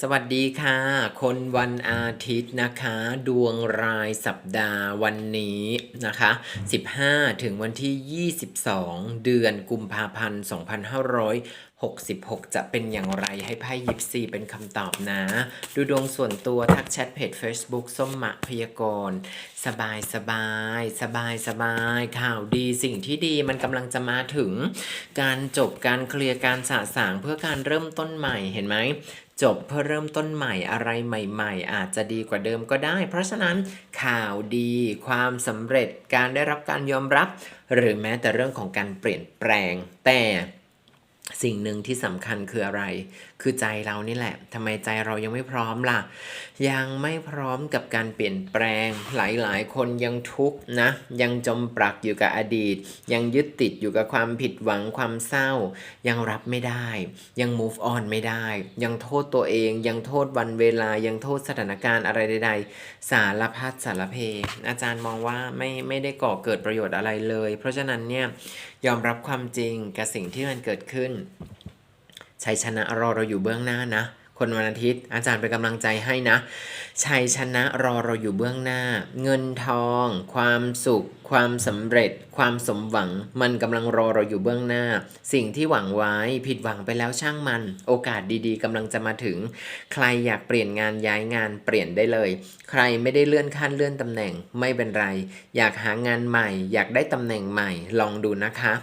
สวัสดีค่ะ คนวันอาทิตย์นะคะ ดวงรายสัปดาห์วันนี้นะคะ 15 ถึงวันที่ 22 เดือนกุมภาพันธ์ 66 จะเป็นอย่างไรให้ไพ่ยิปซีเป็นคำตอบนะ ดูดวงส่วนตัวทักแชทเพจ Facebook ส้มมะพยากรณ์สบายสบายสบายสบายข่าวดีสิ่งที่ดีมันกำลังจะมาถึง การจบการเคลียร์การสะสางเพื่อการเริ่มต้นใหม่เห็นไหมจบเพื่อเริ่มต้นใหม่อะไรใหม่ ๆ อาจจะดีกว่าเดิมก็ได้ เพราะฉะนั้นข่าวดี ความสำเร็จการได้รับการยอมรับ หรือแม้แต่เรื่องของการเปลี่ยนแปลงแต่ สิ่งหนึ่งที่สำคัญคืออะไร คือใจเรานี่แหละทำไมใจเรายังไม่พร้อมล่ะ ยังไม่พร้อมกับการเปลี่ยนแปลง หลายๆ คนยังทุกข์นะ ยังจมปลักอยู่กับอดีต ยังยึดติดอยู่กับความผิดหวังความเศร้า ยังรับไม่ได้ ยัง move on ไม่ได้ ยังโทษตัวเอง ยังโทษวันเวลา ยังโทษสถานการณ์อะไรใด ๆ สารพัดสารเพ อาจารย์มองว่าไม่ไม่ได้ก่อเกิดประโยชน์อะไรเลย เพราะฉะนั้นเนี่ยยอมรับความจริงกับสิ่งที่มันเกิดขึ้นชัยชนะรอเราอยู่เบื้องหน้านะ คนวันอาทิตย์ อาจารย์เป็นกำลังใจให้นะ ชัยชนะรอเราอยู่เบื้องหน้า เงินทอง ความสุข ความสำเร็จ ความสมหวัง มันกำลังรอเราอยู่เบื้องหน้า สิ่งที่หวังไว้ผิดหวังไปแล้วช่างมัน โอกาสดีๆกำลังจะมาถึง ใครอยากเปลี่ยนงานย้ายงานเปลี่ยนได้เลย ใครไม่ได้เลื่อนขั้นเลื่อนตำแหน่งไม่เป็นไร อยากหางานใหม่ อยากได้ตำแหน่งใหม่ ลองดูนะคะ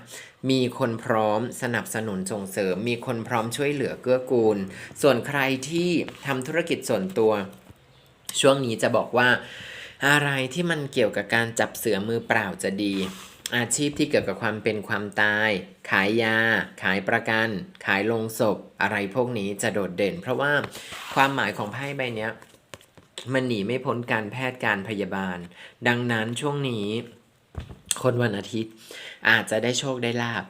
มีคนพร้อมสนับสนุนส่งเสริม มีคนพร้อมช่วยเหลือเกื้อกูล ส่วนใครที่ทำธุรกิจส่วนตัว ช่วงนี้จะบอกว่า อะไรที่มันเกี่ยวกับการจับเสือมือเปล่าจะดี อาชีพที่เกี่ยวกับความเป็นความตาย ขายยา ขายประกัน ขายโลงศพ อะไรพวกนี้จะโดดเด่น เพราะว่าความหมายของไพ่ใบนี้มันหนีไม่พ้นการแพทย์การพยาบาล ดังนั้นช่วงนี้ คนวันอาทิตย์ อาจจะได้โชคได้ลาบ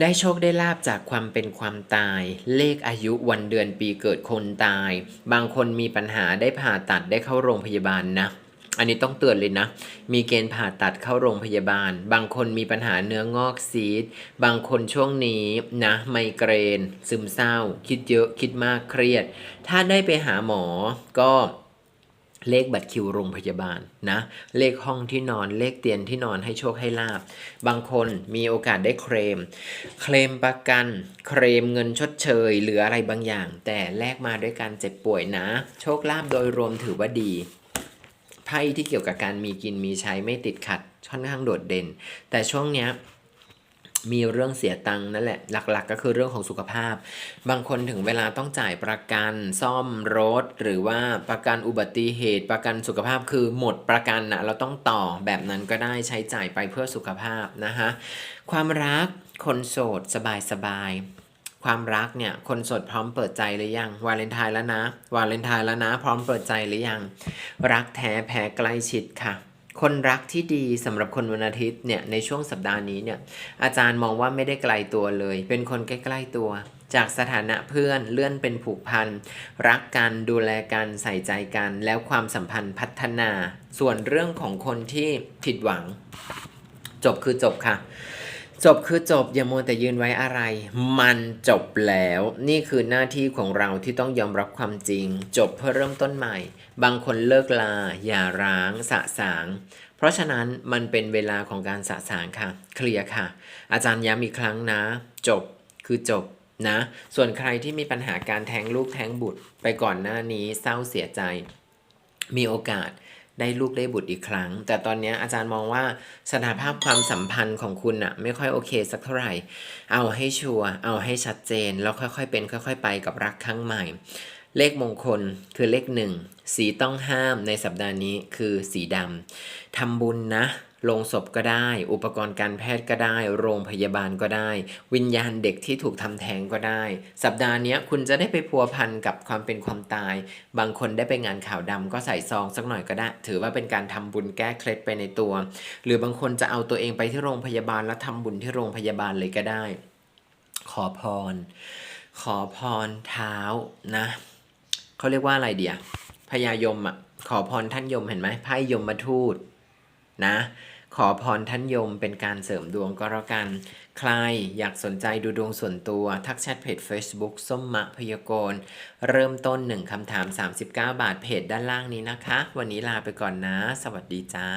ได้โชคได้ลาบจากความเป็นความตาย เลขอายุวันเดือนปีเกิดคนตาย บางคนมีปัญหาได้ผ่าตัดได้เข้าโรงพยาบาลนะอันนี้ต้องเตือนเลยนะ มีเกณฑ์ผ่าตัดเข้าโรงพยาบาล บางคนมีปัญหาเนื้องอกซีด บางคนช่วงนี้นะ ไมเกรน ซึมเศร้า คิดเยอะ คิดมาก เครียด ถ้าได้ไปหาหมอ ก็ เลขบัตรคิวโรงพยาบาลนะ เลขห้องที่นอน เลขเตียงที่นอนให้โชคให้ลาบ บางคนมีโอกาสได้เคลม เคลมประกัน เคลมเงินชดเชย หรืออะไรบางอย่าง แต่แลกมาด้วยการเจ็บป่วยนะ โชคลาภโดยรวมถือว่าดีไพ่ที่เกี่ยวกับการมีกินมีใช้ไม่ติดขัดค่อนข้างโดดเด่น แต่ช่วงเนี้ย มีเรื่องเสียตังค์นั่นแหละ หลักๆ ก็คือเรื่องของสุขภาพ บางคนถึงเวลาต้องจ่ายประกันซ่อมรถ หรือว่าประกันอุบัติเหตุ ประกันสุขภาพคือหมดประกันนะเราต้องต่อแบบนั้นก็ได้ใช้จ่ายไปเพื่อสุขภาพนะคะความรักคนโสดสบายๆความรักเนี่ยคนโสดพร้อมเปิดใจหรือยังวาเลนไทน์แล้วนะวาเลนไทน์แล้วนะ พร้อมเปิดใจหรือยัง รักแท้แพ้ใกล้ชิดค่ะ คนรักที่ดีสำหรับคนวันอาทิตย์เนี่ยในช่วงสัปดาห์นี้เนี่ยอาจารย์มองว่าไม่ได้ไกลตัวเลย เป็นคนใกล้ๆตัว จากสถานะเพื่อนเลื่อนเป็นผูกพันรักกันดูแลกันใส่ใจกัน แล้วความสัมพันธ์พัฒนา ส่วนเรื่องของคนที่ผิดหวัง จบคือจบค่ะ จบคือจบอย่ามัวแต่ยืนไว้อะไร มันจบแล้ว นี่คือหน้าที่ของเราที่ต้องยอมรับความจริง จบเพื่อเริ่มต้นใหม่ บางคนเลิกลา อย่าร้าง สะสาง เพราะฉะนั้นมันเป็นเวลาของการสะสางค่ะ เคลียร์ค่ะ อาจารย์ย้ำอีกครั้งนะ จบคือจบนะ ส่วนใครที่มีปัญหาการแท้งลูกแท้งบุตร ไปก่อนหน้านี้เศร้าเสียใจ มีโอกาส ได้ลูกได้บุตรอีกครั้ง แต่ตอนนี้อาจารย์มองว่าสถานภาพความสัมพันธ์ของคุณอะไม่ค่อยโอเคสักเท่าไหร่ เอาให้ชัวร์เอาให้ชัดเจน แล้วค่อยๆเป็น ค่อย ๆ ไปกับรักครั้งใหม่ เลขมงคลคือเลขหนึ่งสีต้องห้ามในสัปดาห์นี้คือสีดำทำบุญนะลงศพก็ได้ อุปกรณ์การแพทย์ก็ได้ โรงพยาบาลก็ได้ วิญญาณเด็กที่ถูกทำแท้งก็ได้ สัปดาห์นี้คุณจะได้ไปพัวพันกับความเป็นความตาย บางคนได้ไปงานข่าวดำก็ใส่ซองสักหน่อยก็ได้ ถือว่าเป็นการทำบุญแก้เคล็ดไปในตัว หรือบางคนจะเอาตัวเองไปที่โรงพยาบาลแล้วทำบุญที่โรงพยาบาลเลยก็ได้ ขอพร ขอพรเท้านะ เขาเรียกว่าอะไรเดียพญายมอะขอพรท่านยมเห็นไหมไพ่ยมมาทูตนะ ขอพรท่านยมเป็นการเสริมดวงก็แล้วกัน ใครอยากสนใจดูดวงส่วนตัว ทักแชทเพจ Facebook ส้มมะพยากรเริ่มต้น 1คำถาม 39 บาทเพจด้านล่างนี้นะคะ วันนี้ลาไปก่อนนะ สวัสดีจ้า